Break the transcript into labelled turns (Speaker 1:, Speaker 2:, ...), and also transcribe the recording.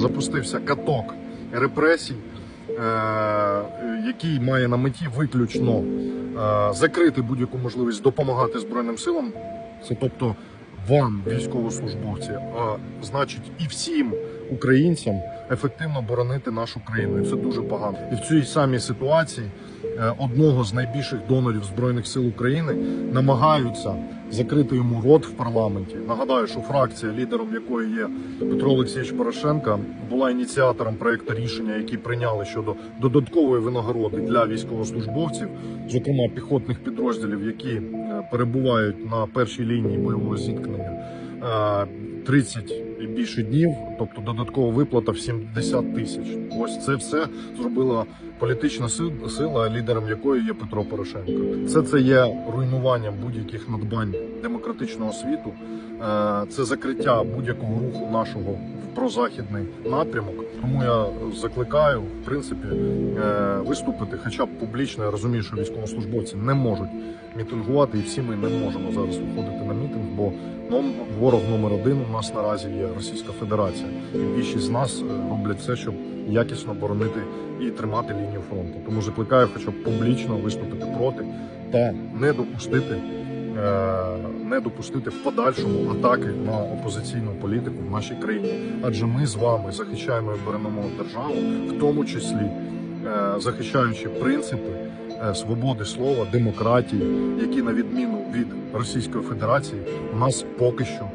Speaker 1: запустився каток репресій, е, який має на меті виключно е, закрити будь-яку можливість допомагати Збройним силам. Це тобто вам, військовослужбовці, а значить і всім українцям ефективно боронити нашу країну. І це дуже погано. І в цій самій ситуації одного з найбільших донорів Збройних сил України намагаються закрити йому рот в парламенті. Нагадаю, що фракція, лідером якої є Петро Олексійович Порошенка, була ініціатором проекту рішення, які прийняли щодо додаткової винагороди для військовослужбовців, зокрема піхотних підрозділів, які е, перебувають на першій лінії бойового зіткнення. е, 30 і більше днів, тобто додаткова виплата в 70 тисяч. Ось це все зробила політична сила, лідером якої є Петро Порошенко. Це це є руйнуванням будь-яких надбань демократичного світу, е, це закриття будь-якого руху нашого в прозахідний напрямок. Тому я закликаю, в принципі, е, виступити, хоча б публічно. Я розумію, що військовослужбовці не можуть мітингувати, і всі ми не можемо зараз виходити на мітинг, бо ном- ворог номер один у нас наразі є Російська Федерація. І більшість з нас е, роблять все, щоб якісно боронити і тримати лінію фронту. Тому закликаю, хоча б публічно виступити проти та не допустити. е, Не допустити в подальшому атаки на опозиційну політику в нашій країні, адже ми з вами захищаємо і беремо державу, в тому числі е, захищаючи принципи свободи слова, демократії, які на відміну від Російської Федерації у нас поки що